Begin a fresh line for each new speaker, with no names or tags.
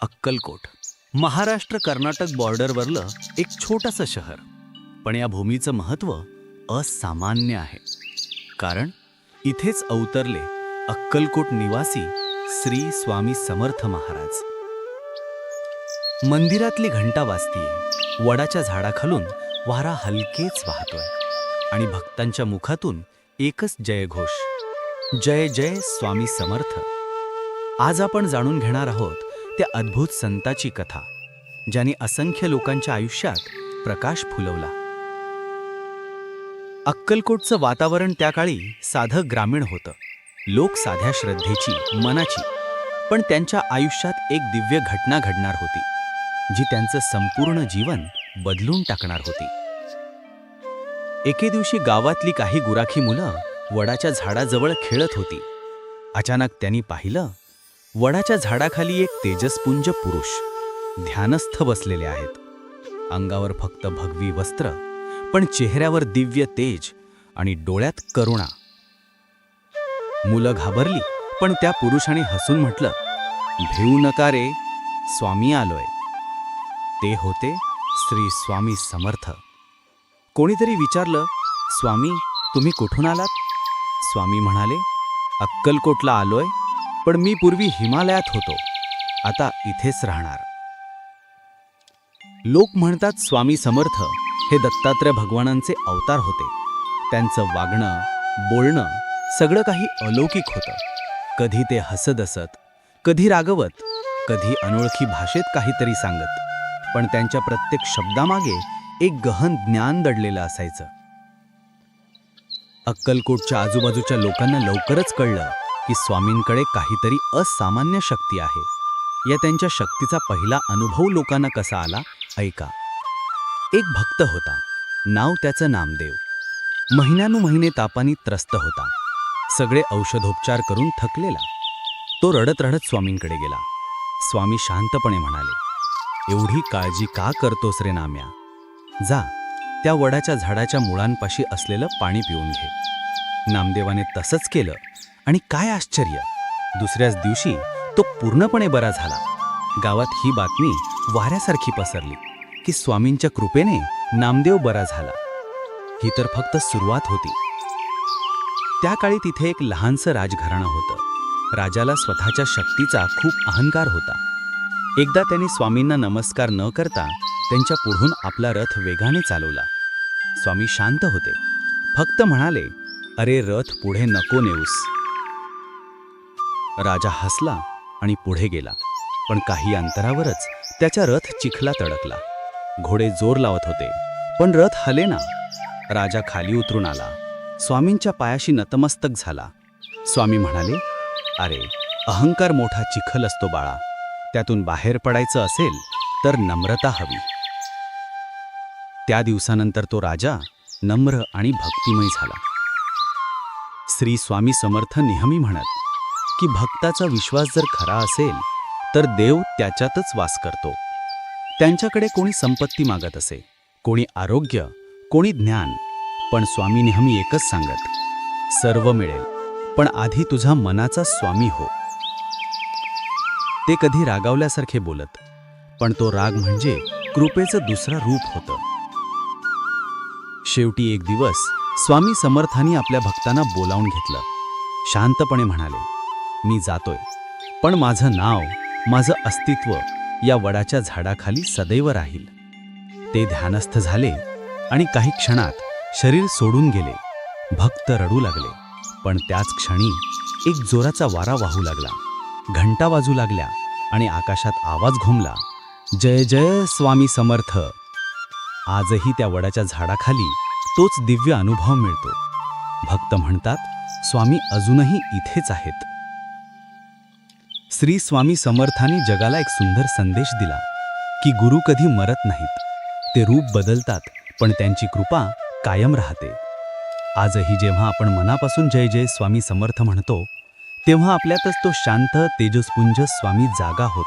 अक्कलकोट. महाराष्ट्र कर्नाटक बॉर्डरवरलं एक छोटंसं शहर. पण या भूमीचं महत्त्व असामान्य आहे. कारण इथेच अवतरले अक्कलकोट निवासी श्री स्वामी समर्थ महाराज. मंदिरातली घंटा वाजतीये. वडाच्या झाडाखालून वारा हलकेच वाहतोय. आणि भक्तांच्या मुखातून एकच जयघोष. जय जय स्वामी समर्थ. आज आपण जाणून घेणार आहोत त्या अद्भुत संताची कथा ज्याने असंख्य लोकांच्या आयुष्यात प्रकाश फुलवला. अक्कलकोटचं वातावरण त्या काळी साधं ग्रामीण होतं. लोक साध्या श्रद्धेची मनाची पण त्यांच्या आयुष्यात एक दिव्य घटना घडणार होती जी त्यांचं संपूर्ण जीवन बदलून टाकणार होती. एके दिवशी गावातली काही गुराखी मुलं वडाच्या झाडाजवळ खेळत होती. अचानक त्यांनी पाहिलं वडाच्या झाडाखाली एक तेजस्पुंज पुरुष ध्यानस्थ बसलेले आहेत. अंगावर फक्त भगवी वस्त्र पण चेहऱ्यावर दिव्य तेज आणि डोळ्यात करुणा. मुलं घाबरली पण त्या पुरुषाने हसून म्हटलं भेऊ नका रे स्वामी आलोय. ते होते श्री स्वामी समर्थ. कोणीतरी विचारलं स्वामी तुम्ही कुठून आलात? स्वामी म्हणाले अक्कलकोटला आलोय. पण मी पूर्वी हिमालयात होतो. आता इथेच राहणार. लोक म्हणतात स्वामी समर्थ हे दत्तात्रय भगवानांचे अवतार होते. त्यांचं वागणं बोलणं सगळं काही अलौकिक होतं. कधी ते हसत असत कधी रागवत कधी अनोळखी भाषेत काहीतरी सांगत. पण त्यांच्या प्रत्येक शब्दामागे एक गहन ज्ञान दडलेलं असायचं. अक्कलकोटच्या आजूबाजूच्या लोकांना लवकरच कळलं की स्वामींकडे काहीतरी असामान्य शक्ती आहे. या त्यांच्या शक्तीचा पहिला अनुभव लोकांना कसा आला ऐका. एक भक्त होता. नाव त्याचं नामदेव. महिन्यानुमहिने तापानी त्रस्त होता. सगळे औषधोपचार करून थकलेला. तो रडत रडत स्वामींकडे गेला. स्वामी शांतपणे म्हणाले एवढी काळजी का करतोस रे नाम्या? जा त्या वडाच्या झाडाच्या मुळांपाशी असलेलं पाणी पिऊन घे. नामदेवाने तसंच केलं. आणि काय आश्चर्य. दुसऱ्याच दिवशी तो पूर्णपणे बरा झाला. गावात ही बातमी वाऱ्यासारखी पसरली की स्वामींच्या कृपेने नामदेव बरा झाला. ही तर फक्त सुरुवात होती. त्या काळी तिथे एक लहानसं राजघराणं होतं. राजाला स्वतःच्या शक्तीचा खूप अहंकार होता. एकदा त्यांनी स्वामींना नमस्कार न करता त्यांच्या पुढून आपला रथ वेगाने चालवला. स्वामी शांत होते. फक्त म्हणाले अरे रथ पुढे नको नेऊस. राजा हसला आणि पुढे गेला. पण काही अंतरावरच त्याचा रथ चिखलात अडकला घोडे जोर लावत होते पण रथ हलेना. राजा खाली उतरून आला. स्वामींच्या पायाशी नतमस्तक झाला. स्वामी म्हणाले अरे अहंकार मोठा चिखल असतो बाळा. त्यातून बाहेर पडायचं असेल तर नम्रता हवी. त्या दिवसानंतर तो राजा नम्र आणि भक्तिमय झाला. श्री स्वामी समर्थ नेहमी म्हणत की भक्ताचा विश्वास जर खरा असेल तर देव त्याच्यातच वास करतो. त्यांच्याकडे कोणी संपत्ती मागत असे कोणी आरोग्य कोणी ज्ञान पण स्वामी नेहमी एकच सांगत सर्व मिळेल पण आधी तुझा मनाचा स्वामी हो. ते कधी रागावल्यासारखे बोलत पण तो राग म्हणजे कृपेचं दुसरं रूप होतं. शेवटी एक दिवस स्वामी समर्थांनी आपल्या भक्तांना बोलावून घेतलं. शांतपणे म्हणाले मी जातोय. पण माझं नाव माझं अस्तित्व या वडाच्या झाडाखाली सदैव राहील. ते ध्यानस्थ झाले आणि काही क्षणात शरीर सोडून गेले. भक्त रडू लागले. पण त्याच क्षणी एक जोराचा वारा वाहू लागला. घंटा वाजू लागल्या आणि आकाशात आवाज घुमला. जय जय स्वामी समर्थ. आजही त्या वडाच्या झाडाखाली तोच दिव्य अनुभव मिळतो. भक्त म्हणतात स्वामी अजूनही इथेच आहेत. श्री स्वामी समर्थांनी जगाला एक सुंदर संदेश दिला की गुरु कधी मरत नाहीत. ते रूप बदलतात पण त्यांची कृपा कायम राहते. आजही जेव्हा आपण मनापासून जय जय स्वामी समर्थ म्हणतो तेव्हा आपल्यातच तो शांत तेजस्पुंज स्वामी जागा होतो.